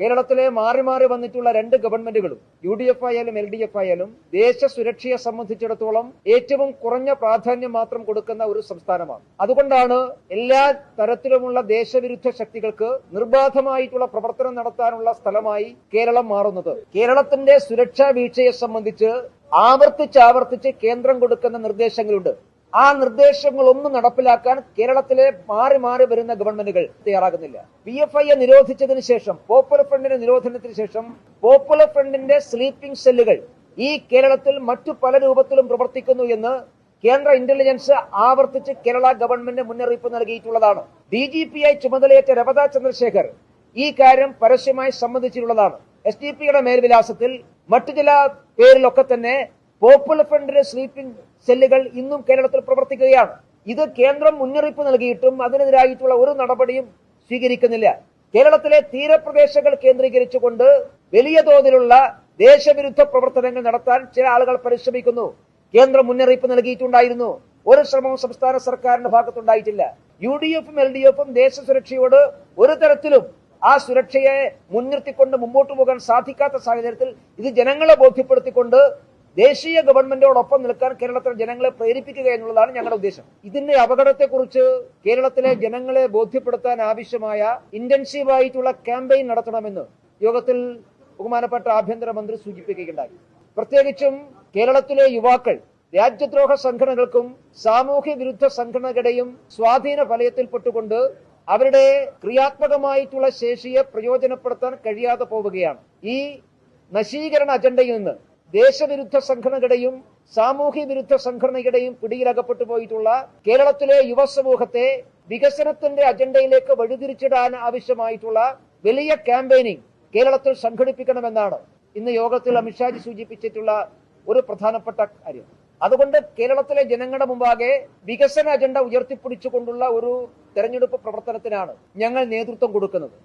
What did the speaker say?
കേരളത്തിലെ മാറി മാറി വന്നിട്ടുള്ള രണ്ട് ഗവൺമെന്റുകളും യു ഡി എഫ് ആയാലും എൽ ഡി എഫ് ആയാലും ദേശ സുരക്ഷയെ സംബന്ധിച്ചിടത്തോളം ഏറ്റവും കുറഞ്ഞ പ്രാധാന്യം മാത്രം കൊടുക്കുന്ന ഒരു സംസ്ഥാനമാണ്. അതുകൊണ്ടാണ് എല്ലാ തരത്തിലുമുള്ള ദേശവിരുദ്ധ ശക്തികൾക്ക് നിർബാധമായിട്ടുള്ള പ്രവർത്തനം നടത്താനുള്ള സ്ഥലമായി കേരളം മാറുന്നത്. കേരളത്തിന്റെ സുരക്ഷാ വീഴ്ചയെ സംബന്ധിച്ച് ആവർത്തിച്ചാവർത്തിച്ച് കേന്ദ്രം കൊടുക്കുന്ന നിർദ്ദേശങ്ങളുണ്ട്. ആ നിർദ്ദേശങ്ങളൊന്നും നടപ്പിലാക്കാൻ കേരളത്തിലെ മാറി മാറി വരുന്ന ഗവൺമെന്റുകൾ തയ്യാറാകുന്നില്ല. പി എഫ് ഐയെ നിരോധിച്ചതിന് ശേഷം പോപ്പുലർ ഫ്രണ്ടിന്റെ നിരോധനത്തിന് ശേഷം പോപ്പുലർ ഫ്രണ്ടിന്റെ സ്ലീപ്പിംഗ് സെല്ലുകൾ ഈ കേരളത്തിൽ മറ്റു പല രൂപത്തിലും പ്രവർത്തിക്കുന്നു എന്ന് കേന്ദ്ര ഇന്റലിജൻസ് ആവർത്തിച്ച് കേരള ഗവൺമെന്റ് മുന്നറിയിപ്പ് നൽകിയിട്ടുള്ളതാണ്. ഡി ജി പി ഐ ചുമതലയേറ്റ രവത ചന്ദ്രശേഖർ ഈ കാര്യം പരസ്യമായി സംബന്ധിച്ചിട്ടുള്ളതാണ് എസ് ഡി പിയുടെ മേൽവിലാസത്തിൽ മറ്റു ചില പേരിലൊക്കെ തന്നെ പോപ്പുലർ ഫ്രണ്ടിന്റെ സ്ലീപ്പിംഗ് സെല്ലുകൾ ഇന്നും കേരളത്തിൽ പ്രവർത്തിക്കുകയാണ്. ഇത് കേന്ദ്രം മുന്നറിയിപ്പ് നൽകിയിട്ടും അതിനെതിരായിട്ടുള്ള ഒരു നടപടിയും സ്വീകരിക്കുന്നില്ല. കേരളത്തിലെ തീരപ്രദേശങ്ങൾ കേന്ദ്രീകരിച്ചുകൊണ്ട് വലിയ തോതിലുള്ള ദേശവിരുദ്ധ പ്രവർത്തനങ്ങൾ നടത്താൻ ചില ആളുകൾ പരിശ്രമിക്കുന്നു. കേന്ദ്രം മുന്നറിയിപ്പ് നൽകിയിട്ടുണ്ടായിരുന്നു. ഒരു ശ്രമവും സംസ്ഥാന സർക്കാരിന്റെ ഭാഗത്തുണ്ടായിട്ടില്ല. യു ഡി എഫും എൽ ഡി എഫും ദേശസുരക്ഷയോട് ഒരു തരത്തിലും ആ സുരക്ഷയെ മുൻനിർത്തിക്കൊണ്ട് മുമ്പോട്ട് പോകാൻ സാധിക്കാത്ത സാഹചര്യത്തിൽ ഇത് ജനങ്ങളെ ബോധ്യപ്പെടുത്തിക്കൊണ്ട് ദേശീയ ഗവൺമെന്റോടൊപ്പം നിൽക്കാൻ കേരളത്തിലെ ജനങ്ങളെ പ്രേരിപ്പിക്കുക എന്നുള്ളതാണ് ഞങ്ങളുടെ ഉദ്ദേശം. ഇതിന്റെ അപകടത്തെക്കുറിച്ച് കേരളത്തിലെ ജനങ്ങളെ ബോധ്യപ്പെടുത്താൻ ആവശ്യമായ ഇന്റൻസീവ് ആയിട്ടുള്ള ക്യാമ്പയിൻ നടത്തണമെന്ന് യോഗത്തിൽ ബഹുമാനപ്പെട്ട ആഭ്യന്തരമന്ത്രി സൂചിപ്പിക്കുകയുണ്ടായി. പ്രത്യേകിച്ചും കേരളത്തിലെ യുവാക്കൾ രാജ്യദ്രോഹ സംഘടനകൾക്കും സാമൂഹ്യ വിരുദ്ധ സംഘടനകളുടെയും സ്വാധീന വലയത്തിൽപ്പെട്ടുകൊണ്ട് അവരുടെ ക്രിയാത്മകമായിട്ടുള്ള ശേഷിയെ പ്രയോജനപ്പെടുത്താൻ കഴിയാതെ പോവുകയാണ്. ഈ നശീകരണ അജണ്ടയിൽ നിന്ന് ദേശവിരുദ്ധ സംഘടനകളുടെയും സാമൂഹ്യ വിരുദ്ധ സംഘടനയുടെയും പിടിയിലകപ്പെട്ടു പോയിട്ടുള്ള കേരളത്തിലെ യുവസമൂഹത്തെ വികസനത്തിന്റെ അജണ്ടയിലേക്ക് വഴിതിരിച്ചിടാൻ ആവശ്യമായിട്ടുള്ള വലിയ ക്യാമ്പയിനിങ് കേരളത്തിൽ സംഘടിപ്പിക്കണമെന്നാണ് ഇന്ന് യോഗത്തിൽ അമിത്ഷാജി സൂചിപ്പിച്ചിട്ടുള്ള ഒരു പ്രധാനപ്പെട്ട കാര്യം. അതുകൊണ്ട് കേരളത്തിലെ ജനങ്ങളുടെ മുമ്പാകെ വികസന അജണ്ട ഉയർത്തിപ്പിടിച്ചുകൊണ്ടുള്ള ഒരു തെരഞ്ഞെടുപ്പ് പ്രവർത്തനത്തിനാണ് ഞങ്ങൾ നേതൃത്വം കൊടുക്കുന്നത്.